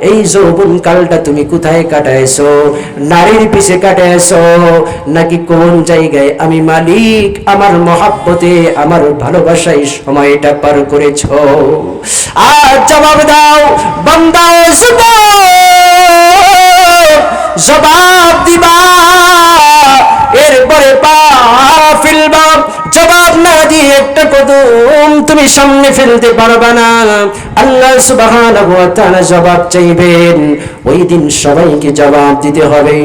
এই যৌবন কালটা তুমি কোথায় কাটাইছো? নারীর পিছে কাটাইছো? নাকি কোন জায়গায় আমি মালিক? আমার মহাব্বতে, আমার ভালোবাসায় সময়টা পার করেছ? আর জবাব দাও বন্দাও জবাব দিবা। না দিয়ে একটা কদম তুমি সামনে ফেলতে পারবা না। আল্লাহ সুবহানাহু ওয়া তাআলা জবাব চাইবেন। ওই দিন সবাইকে জবাব দিতে হবে।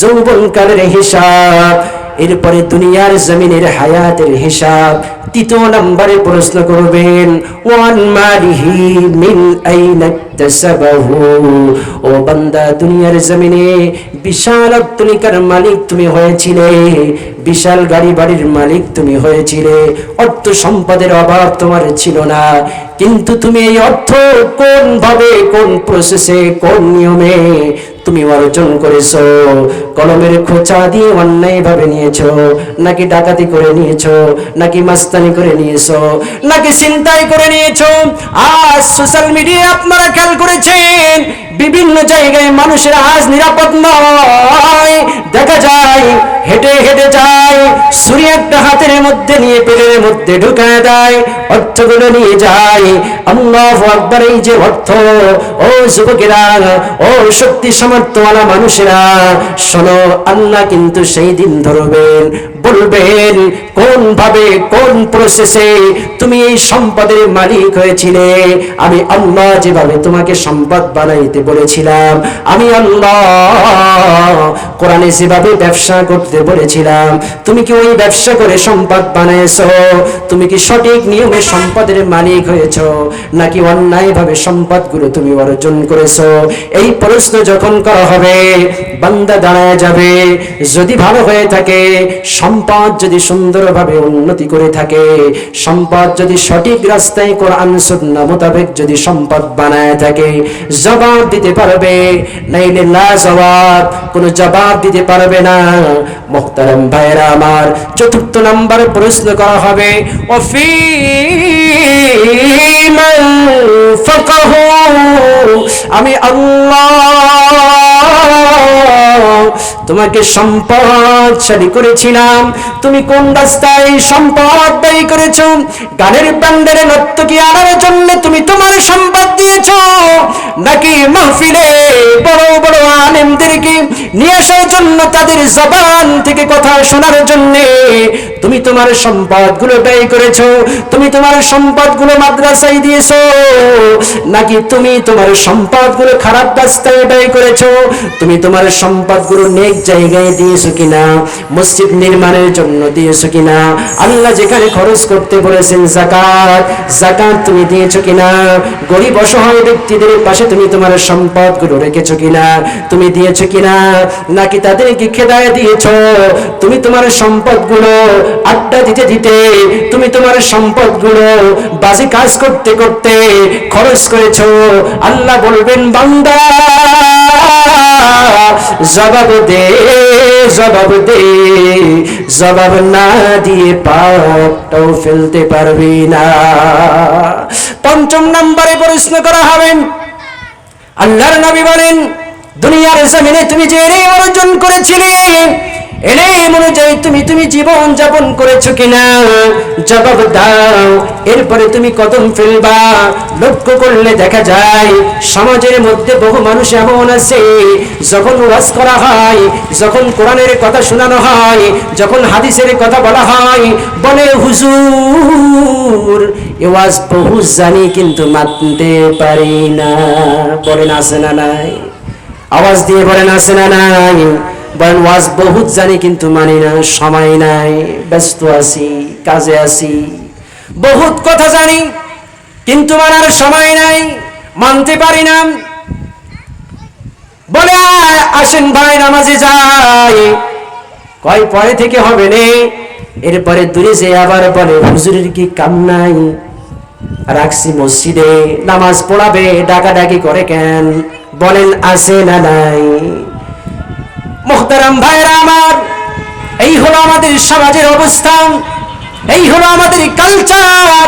যৌবনকালের হিসাব এরপরে দুনিয়ার জমিনের হায়াতের হিসাব তৃতীয় নম্বরে প্রশ্ন করবেন, ওয়ান মালিহি মিন আইনা ইকতাসাবাহু ও বান্দা, দুনিয়ার জমিনে বিশাল অট্টালিকার মালিক তুমি হয়েছিলে, বিশাল গাড়ি বাড়ির মালিক তুমি হয়েছিলে, অর্থ সম্পদের অভাব তোমার ছিল না। কিন্তু তুমি এই অর্থ কোন ভাবে কোন প্রসেসে কোন নিয়মে তুমি অর্জন করেছ, কলমের খোঁচা দিয়ে অন্যায় ভাবে নিয়েছো, নাকি ডাকাতি করে নিয়েছো, নাকি মাস্তানি করে নিয়েছো, নাকি চিন্তাই করে নিয়েছো। আজ সোশ্যাল মিডিয়া আপনারা খেয়াল করেছেন, বিভিন্ন জায়গায় মানুষের আজ নিরাপদ নয়। দেখা যায়, হেঁটে হেঁটে যায়, ছুরি একটা হাতের মধ্যে নিয়ে পেটের মধ্যে ঢুকায় দেয়, অর্থগুলো নিয়ে যায়। আল্লাহ আকবার, এই যে অর্থ, ও যুবকেরা, ও শক্তি সামর্থ্যওয়ালা মানুষেরা শোনো আল্লাহ কিন্তু সেই দিন ধরবেন। বলবেন, কোন ভাবে, কোন প্রসেসে তুমি এই সম্পদের মালিক হয়েছিলে? আমি আল্লাহ যেভাবে তোমাকে সম্পদ বানাইতে বলেছিলাম, আমি আল্লাহ কোরআনে যেভাবে ব্যবসা করতে বলেছিলাম, তুমি কি ওই ব্যবসা করে সম্পদ বানাইছো? তুমি কি সঠিক নিয়মে সম্পদের মালিক হয়েছ? নাকি অন্যায় ভাবে সম্পদগুলো তুমি অর্জন করেছ? এই প্রশ্ন যখন করা হবে, বান্দা দাঁড়ায় যাবে, যদি ভালো হয়ে থাকে, সম্পদ যদি সুন্দরভাবে উন্নতি করে থাকে, সম্পদ যদি সঠিক রাস্তায় কোরআন সুন্নাহ মোতাবেক যদি সম্পদ বানায় থাকে, জবাব দিতে পারবে। নাইলে না জবাব, কোনো জবাব দিতে পারবে না। মোহতারাম ভাইরা আমার, চতুর্থ নাম্বার প্রশ্ন করা হবে অফি আমি আল্লাহ তোমাকে সম্পদশালী করেছিলাম। তুমি কোন রাস্তায় সম্পদ ব্যয় করেছ? গানের প্যান্ডেলে নর্তকী আনার জন্য তুমি তোমার সম্পদ দিয়েছ। নাকি মাহফিলে বড় বড় আলেমদেরকে নিয়ে আসার জন্য তাদের জবান থেকে কথা শোনার জন্য তুমি তোমার সম্পদগুলো ব্যয় করেছ, তুমি তোমার সম্পদগুলো মাদ্রাসায় দিয়েছ, নাকি তুমি তোমার সম্পদগুলো খারাপ রাস্তায় ব্যয় করেছ, তুমি তোমার সম্পদগুলো নেক জায়গায় দিয়েছ কিনা, মসজিদ নির্মাণের জন্য দিয়েছ কিনা, আল্লাহ যেখানে খরচ করতে বলেছেন জাকাত জাকাত তুমি দিয়েছ কিনা, গরিব অসহায় ব্যক্তিদের পাশে তুমি তোমার সম্পদগুলো রেখেছো কিনা, তুমি দিয়েছ কিনা, নাকি তাদেরকে খেদায় দিয়েছ, তুমি তোমার সম্পদগুলো আড্ডা দিতে দিতে তুমি তোমার সম্পদগুলো বাজে কাজ করতে করতে খরচ করেছ। আল্লাহ বলবেন, বান্দা, জবাব দে জবাব দে। জবাব না দিয়ে পাপটাও ফেলতে পারবি না। পঞ্চম নম্বরে প্রশ্ন করা হবেন আল্লাহর নবী বলেন, দুনিয়ার জমিনে তুমি যে এনে অর্জন করেছিলে এনে অনুযায়ী তুমি তুমি জীবন যাপন করেছ কিনা? জবাব দাও। এরপরে তুমি কদম ফেলবা। লক্ষ্য করলে দেখা যায়, সমাজের মধ্যে বহু মানুষ এমন আছে। যখন ওয়াজ করা হয়, যখন কোরআনের কথা শোনানো হয়, যখন হাদিসের কথা বলা হয়, বলে, হুজুর ওয়াজ বহু জানি, কিন্তু মানতে পারি না। বলেন, আছে না নাই? আওয়াজ দিয়ে বলেন, আছে না নাই? বলেন, ওয়াজ বহুত জানি, কিন্তু মানি না, সময় নাই, ব্যস্ত আছি, কাজে আছি। বহুত কথা জানি, কিন্তু মানার সময় নাই, মানতে পারি না। বলে আসেন ভাই, নামাজে যাই। কয়, পরে থেকে হবে নে। এরপরে দূরে যে আবার বলে, হুজুরের কি কাম নাই? রাখছি মসজিদে, নামাজ পড়াবে, ডাকাডাকি করে কেন? বলেন, আছে না নাই। মোহতারাম ভাইরা আমার, এই হলো আমাদের সমাজের অবস্থান এই হলো আমাদের কালচার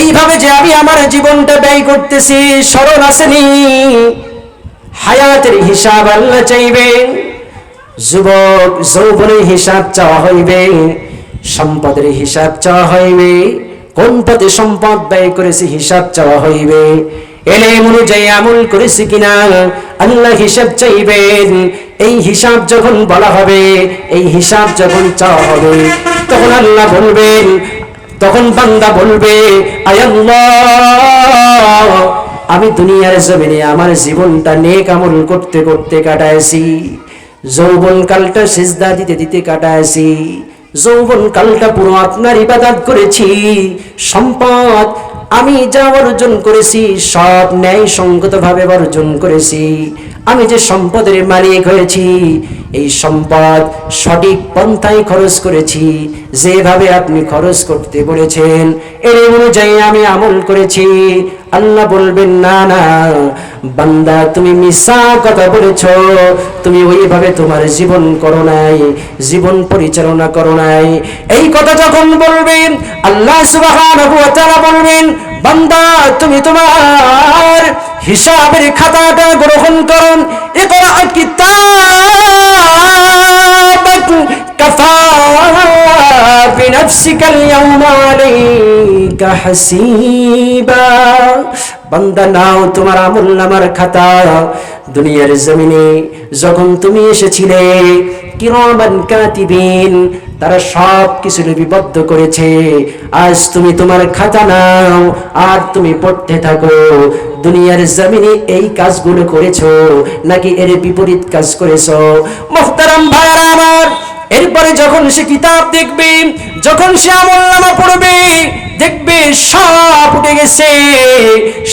এইভাবে যে আমি আমার জীবনটা ব্যয় করতেছি, স্মরণ আসেনি হায়াতের হিসাব আল্লাহ চাইবেন যুবক যৌবনের হিসাব চাওয়া হইবে, সম্পদের হিসাব চাওয়া হইবে, কোন পথে সম্পদ ব্যয় করেছে হিসাব চাওয়া হইবে অনুযায়ী আমল করেছি কিনা? আল্লাহ হিসাব চাইবেন। এই হিসাব যখন বলা হবে, এই হিসাব যখন চাওয়া হবে, তখন আল্লাহ বলবেন, তখন বান্দা বলবে আমি দুনিয়ার জমিনে আমার জীবনটা নেক আমল করতে করতে কাটাইছি। যৌবন কালটা সিজদা দিতে দিতে কাটাইছি। যৌবন কালটা পুরো আপনার ইবাদত করেছি। সম্পদ আমি যা অর্জন করেছি, সব ন্যায় সঙ্গত ভাবে অর্জন করেছি। আমি যে সম্পদের মালিক হয়েছি, এই সম্পদ সঠিক পন্থায় খরচ করেছি। যেভাবে আপনি খরচ করতে বলেছেন, এর অনুযায়ী আমি আমল করেছি। আল্লাহ বলবেন, না না, বান্দা, তুমি মিশা কথা বলেছ, তুমি ওইভাবে তোমার জীবন করো নাই, জীবন পরিচালনা করো নাই। এই কথা যখন বলবেন, আল্লাহ ওয়া বলবেন, বান্দা, তুমি তোমার হিসাবের খাতাটা গ্রহণ করুন ইকরা কিতাবাক কাফা بنفسك اليوم عليك حسيبا বান্দা নাও তোমার আমল নামার খাতা দুনিয়ার জমিনে যখন তুমি এসেছিলে কিরমান কাতিবিন তারা সব কিছু লিপিবদ্ধ করেছে আজ তুমি তোমার খাতা নাও আর তুমি পড়তে থাকো দুনিয়ার জমিনে এই কাজগুলো করেছো নাকি এর বিপরীত কাজ করেছো মোহতারাম ভাইয়ারা আমার এরপরে যখন সে কিতাব দেখবে যখন সে আমল নামা পড়বে দেখবে সব উঠে গেছে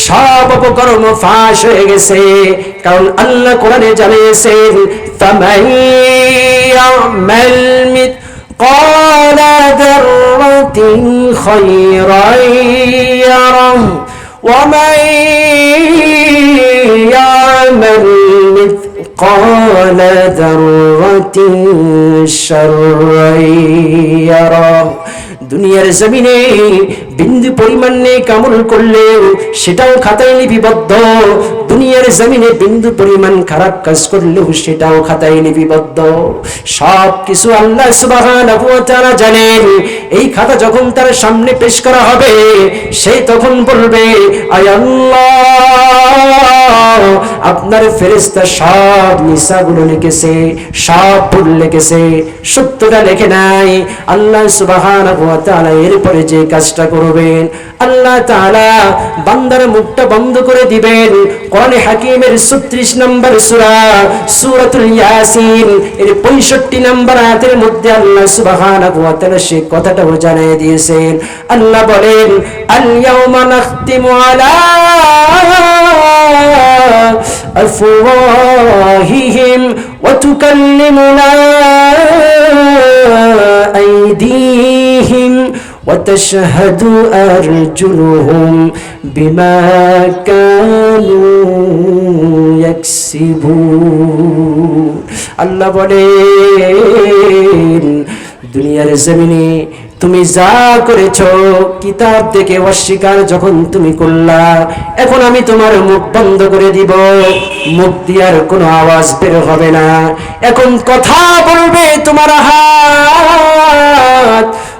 সব অপকর্ম ফাঁস হয়ে গেছে কারণ আল্লাহ কোরআনে জানিয়েছেন ফামাইয়ামাল মিথকাল যাররাতিন খায়রান ইয়ারাহ ومن يعمل مثقال ذرة شرا يره দুনিয়ার জমিনে বিন্দু পরিমাণ নেই কামল করলেও সেটাও খাতায় লিপিবদ্ধ। দুনিয়ার জমিনে বিন্দু পরিমাণ খারাপ কাজ করলেও সেটাও খাতায় লিপিবদ্ধ। সব কিছু আল্লাহ সুবহানাহু ওয়া তাআলা জানেন। এই খাতা যখন তার সামনে পেশ করা হবে, সে তখন বলবে, আয় আল্লাহ, আপনার ফেরেশতা সব নিসাগুলো লিখেছে, সব ভুল লিখেছে, সত্যটা লেখে নাই। আল্লাহ তাআলা এরপরে যে কাজটা করবেন আল্লাহ তাআলা বান্দার মুখটা বন্ধ করে দিবেন কোরআনে হাকিমের 36 নম্বর সূরা সূরাতুল ইয়াসিন এর 65 নম্বর আয়াতের মধ্যে আল্লাহ সুবহানাহু ওয়া তাআলা সেই কথাটাও জানিয়ে দিয়েছেন আল্লাহ বলেন আল ইয়াউমা নাখতিমু আলা أفواههم وتكلمنا أيديهم وتشهد أرجلهم بما كانوا يكسبون الله বলেন দুনিয়ার জমিনে তুমি যা করেছ কিতাব থেকে অস্বীকার যখন তুমি করলা এখন আমি তোমার মুখ বন্ধ করে দিব মুখ দিয়ার কোনো আওয়াজ বের হবে না এখন কথা বলবে তোমার হাত وتشهد أرجلهم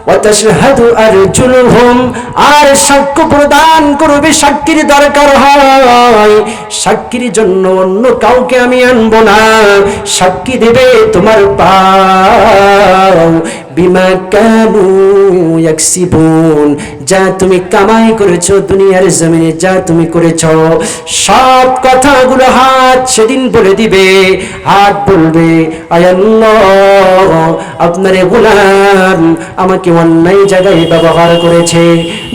আর সাক্ষ্য প্রদান করবে সাক্ষীর দরকার হয়। সাক্ষীর জন্য অন্য কাউকে আমি আনব না। সাক্ষী দেবে তোমার পাও। বিমা কানু ইয়াকসিবুন, যা তুমি কামাই করেছ দুনিয়ার জমিনে, যা তুমি করেছ, সব কথাগুলো হাত সেদিন বলে দিবে, হাত বলবে আয়াল্লাহ আপনার গোলাম আমাকে অন্যায় জায়গায় ব্যবহার করেছে,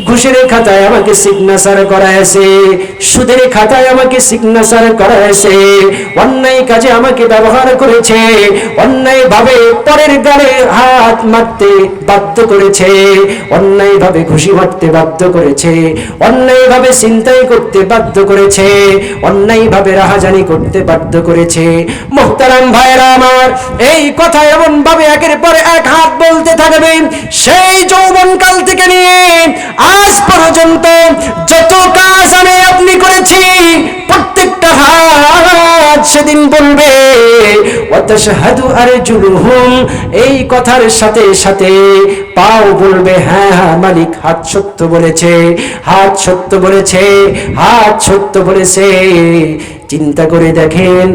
ঘুষের খাতায় আমাকে সিগনেচার করাইছে, সুদের খাতায় আমাকে সিগনেচার করাইছে, অন্যায় কাজে আমাকে ব্যবহার করেছে অন্যায় ভাবে পরের গালে হাত মারতে বাধ্য করেছে অন্যায় ভাবে ঘুষি মারতে বাধ্য করেছে অন্যায় ভাবে চিন্তাই করতে বাধ্য করেছে অন্যায় ভাবে রাহাজানি করতে বাধ্য করেছে। মোহতারাম ভাইরা আমার, এই কথা এমন ভাবে একের পর এক হাত বলতে থাকবে, সেই যৌবন কাল থেকে নিয়ে আজ পর্যন্ত যত কাজ আমি আপনি করেছি, প্রত্যেকটা হাত সে সেদিন বলবে, ওয়াতাশহাদু আরজুলুহুম এই কথার সাথে সাথে পাও বলবে হ্যাঁ হ্যাঁ মালিক, হাত সত্য বলেছে, হাত সত্য বলেছে, হাত সত্য বলেছে। চিন্তা করে দেখেন,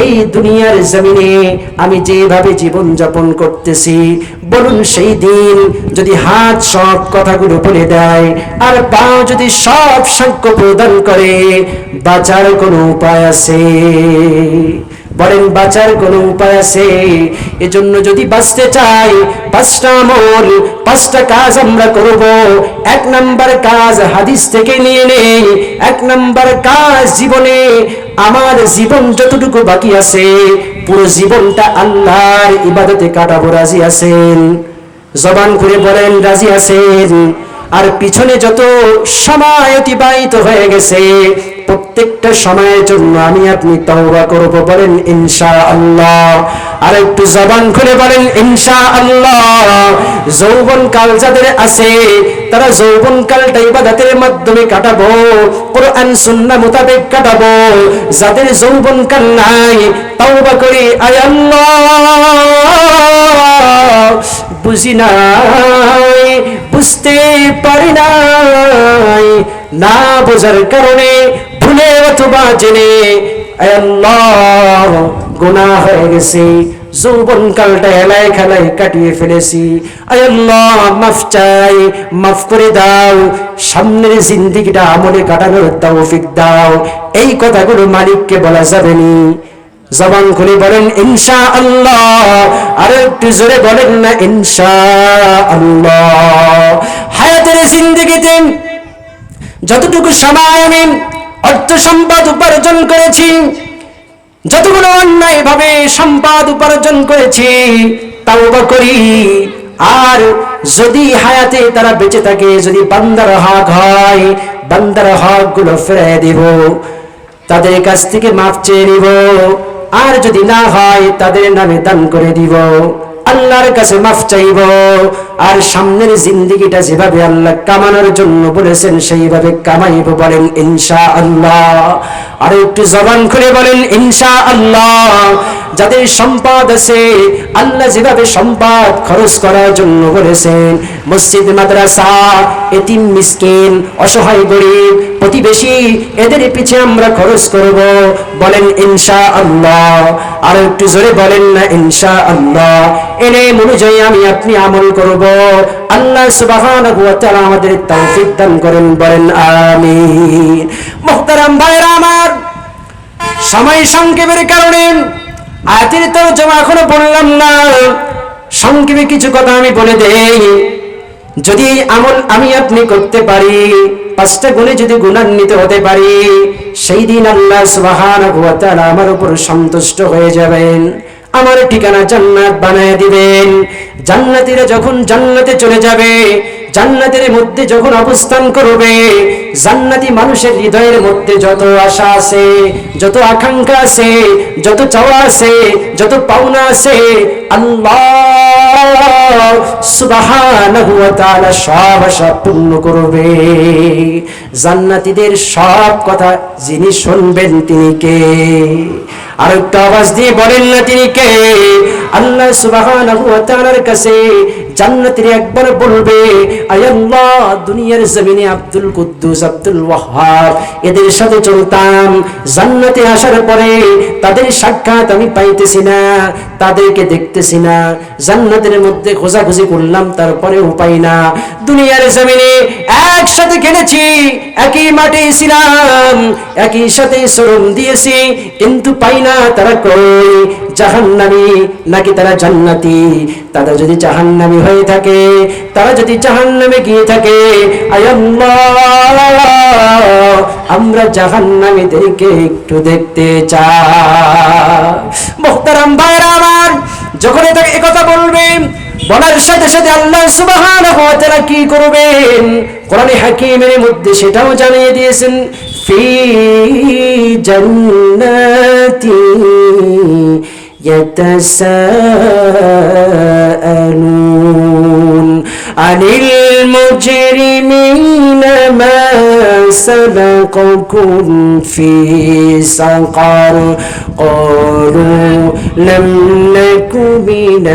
এই দুনিয়ার জমিনে আমি যেভাবে জীবন যাপন করতেছি বলুন সেই দিন যদি হাত সব কথাগুলো বলে দেয়, আর পা যদি সব সাক্ষ্য প্রদান করে, বাঁচার কোনো উপায় আছে? বলেন, বাঁচার কোনো উপায় আছে? এজন্য যদি বাঁচতে চাই, পাঁচটা আমল, পাঁচটা কাজ আমরা করব। এক নাম্বার কাজ হাদিস থেকে নিয়ে নেই এক নাম্বার কাজ জীবনে আমার জীবন যতটুকু বাকি আছে, পুরো জীবনটা আল্লাহর ইবাদতে কাটাবো, রাজি আছেন? জবান করে বলেন, রাজি আছেন? আর পিছনে যত সময় অতিবাহিত হয়ে গেছে প্রত্যেকটা সময়ের জন্য আমি আপনি তওবা করব বলেন ইনশা আল্লাহ আর একটু জবান খুলে বলেন ইনশা আল্লাহ যৌবন কাল যাদের আছে, তারা যৌবন কালটা ইবাদতের মাধ্যমে কাটাবো, কোরআন সুন্নাহ মোতাবেক কাটাবো। যাদের যৌবন কাল নাই, তওবা করি, আয় আল্লাহ। বুঝি নাই, বুঝতে পারি নাই, না বোঝার কারণে ভুলে অথবা জেনে আল্লাহ, গুনাহ হয়ে গেছে। যৌবন কালটা এলাই খেলায় কাটিয়ে ফেলেছি। আল্লাহ, মাফ চাই, মাফ করে দাও। সামনের জিন্দিগিটা আমলে কাটানোর তৌফিক দাও। এই কথাগুলো মালিককে বলা যাবে নি। জবান খুলে বলেন, ইনশা আল্লাহ। আর একটু জোরে বলেন না, ইনশা আল্লাহ। হায়াতের জিন্দগিতে যতটুকু সময় আমি অর্থ সম্পদ উপার্জন করেছি। যতগুলো অন্যায় ভাবে সম্পদ উপার্জন করেছি, তাও করি। আর যদি হায়াতে তারা বেঁচে থাকে, যদি বান্দার হক হয়, বান্দার হকগুলো ফেরাই দিব, তাদের কাছ থেকে মাফ চেয়ে নিব। আর যদি না হয়, তাদের নামে দান করে দিব। আল্লাহর কাছে মাফ চাইব। আর সামনের জিন্দিগিটা যেভাবে আল্লাহ কামানোর জন্য বলেছেন, সেইভাবে কামাইব বলেন ইনশা আল্লাহ আর একটু জবান খুলে বলেন ইনশা আল্লাহ যাদের সম্পদ আছে, আল্লাহ যেভাবে সম্পদ খরচ করার জন্য বলেছেন, মসজিদ, মাদ্রাসা, এতিম, মিসকিন, অসহায়, গরিব, প্রতিবেশী, এদের পিছে আমরা খরচ করব। বলেন ইনশা আল্লাহ আর একটু জোরে বলেন না ইনশা আল্লাহ এনে অনুযায়ী আমি আপনি আমল করব। আল্লাহ সুবহানাহু আমাদের তৌফিক দান করেন, বলেন, আমিন। মুহতারাম ভাইরা আমার, সময় সংক্ষেপের কারণে আয়াতের তরজমা এখনও বললাম না। সংক্ষেপে কিছু কথা আমি বলে দেই। যদি আমল আমি আপনি করতে পারি, পাঁচটা গুণে যদি গুণান্বিত হতে পারি, সেই দিন আল্লাহ তাআলা আমার উপর সন্তুষ্ট হয়ে যাবেন। আমার ঠিকানা জান্নাত বানায় দিবেন। জান্নাতীরা যখন জান্নাতে চলে যাবে, জান্নাতের মধ্যে যখন অবস্থান করবে, জান্নাতি মানুষের হৃদয়ের মধ্যে যত আশা আছে, যত আকাঙ্ক্ষা আছে, যত চাওয়া আছে, যত পাওনা আছে, আল্লাহ সব পূর্ণ করবে। জান্নাতীদের সব কথা যিনি শুনবেন তিনি কে? আর একটু আওয়াজ দিয়ে বলেন না তিনি কে? আল্লাহ সুবহানাহু ওয়া তাআলার কাছে জান্নাতের একবার বলবে আল্লাহ, দুনিয়ার জমিনে আব্দুল কুদ্দুস, আব্দুল ওয়াহাব, এদের সাথে চলতাম। জান্নাতে আসার পরে তাদের সাক্ষাৎ আমি পাইতেছি না, তাদেরকে দেখতেছি না। জান্নাতের মধ্যে খোঁজাখুঁজি করলাম, তারপরে উপায় না। দুনিয়ার জমিনে একসাথে খেলেছি, একই মাঠে ছিলাম, একই সাথে শ্রম দিয়েছি, কিন্তু পাই না তারা কই? জাহান্নামী নাকি তারা জান্নাতি? তারা যদি জাহান্নামী হয়ে থাকে, তারা যদি জাহান্নামে গিয়ে থাকে আমরা জাহান্নামীদেরকে একটু দেখতে চাই। মোহতারাম ভাইরা আমার, যখন এটা একথা বলবে, বলার সাথে সাথে আল্লাহ ওয়া কি করবেন? কোরআনে হাকিমের মধ্যে সেটাও জানিয়ে দিয়েছেন في جناتي يتساءلون عن المجرمين ما سبقكم في سقر قالوا لم نك من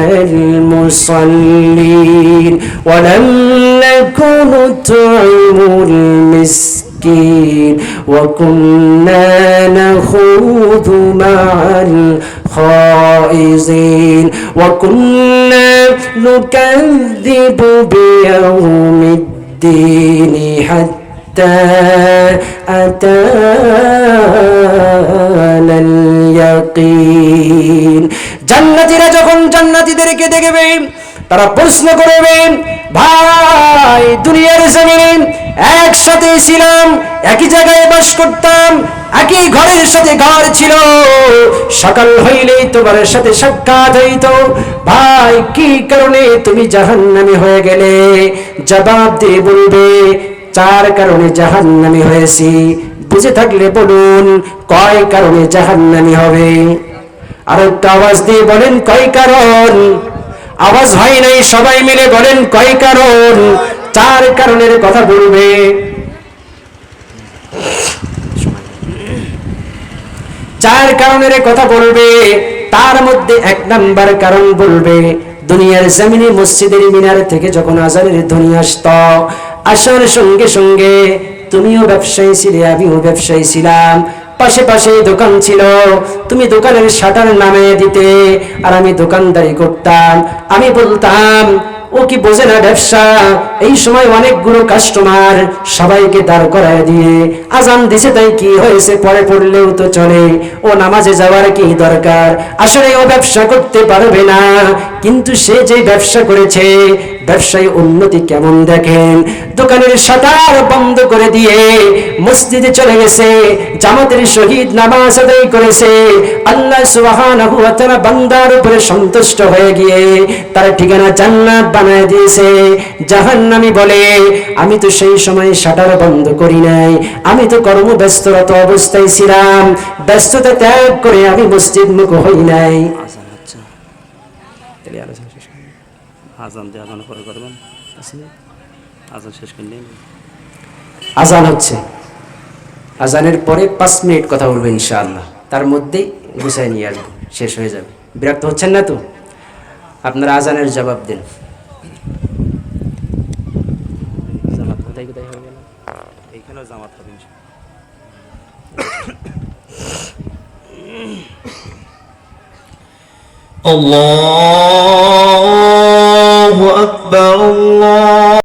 المصلين ولم نك نطعم المسكين وكنا نخوض مع الخائزين وكنا نكذب بيوم الدين حتى أتانا اليقين জান্নাতীরা যখন জান্নাতীদেরকে দেখবে তারা প্রশ্ন করবে ভাই দুনিয়ার জমিনে একসাথে ছিলাম, একই জায়গায় বাস করতাম, একই ঘরের সাথে ঘর ছিল। সকাল হইলেই তোমার সাথে সাক্ষাৎ হইতো। ভাই, কি কারণে তুমি জাহান্নামী হয়ে গেলে? জবাব দিয়ে বলবে, চার কারণে জাহান্নামী হয়েছি। বুঝে থাকলে বলুন, কয় কারণে জাহান্নামী হবে? আর একটা আওয়াজ দিয়ে বলেন, কয় কারণ? আওয়াজ হয় নাই, সবাই মিলে বলেন, কয় কারণ? চার কারণের কথা বলবে। চার কারণের কথা বলবে, তার মধ্যে এক নাম্বার কারণ বলবে, দুনিয়ার জমিনে মসজিদের মিনার থেকে যখন আজানের ধ্বনি আসত, আসার সঙ্গে সঙ্গে তুমিও ব্যবসায়ী ছিলে, আমিও ব্যবসায়ী ছিলাম। পাশে পাশে দোকান ছিল, তুমি দোকানের শাটার নামে দিতে, আর আমি দোকানদারি করতাম। আমি বলতাম ও কি বোঝে না ব্যবসা? এই সময় অনেকগুলো কাস্টমার সবাইকে দাঁড় করায় দিয়ে আজান দিছে, তাই কি হয়েছে? পরে পড়লেও তো চলে। ও নামাজে যাওয়ার কি দরকার? আসলে ও ব্যবসা করতে পারবে না। কিন্তু সে যে ব্যবসা করেছে, ব্যবসায় উন্নতি কেমন দেখেন? দোকানের শাটার বন্ধ করে দিয়ে মসজিদে চলে গেছে, জামাতের শহীদ নামাজ আদায় করেছে। আল্লাহ সুবহানাহু ওয়া তাআলা বান্দার উপরে সন্তুষ্ট হয়ে গিয়ে তার ঠিকানা জান্নাত বানায় দিয়েছে। জাহান্নামী বলে আমি তো সেই সময় শাটার বন্ধ করি নাই। আমি তো কর্মব্যস্তরত অবস্থায় ছিলাম। ব্যস্ততা ত্যাগ করে আমি মসজিদ মুখ হই নাই। আজান হচ্ছে দিয়ে আজান পরে করবেন আজান শেষ করলেন আজান হচ্ছে। আজানের পরে পাঁচ মিনিট কথা বলব ইনশাআল্লাহ। তার মধ্যেই গুছাই নিয়ে আসব। শেষ হয়ে যাবে। বিরক্ত হচ্ছেন না তো? আপনারা আজানের জবাব দিন। الله أكبر الله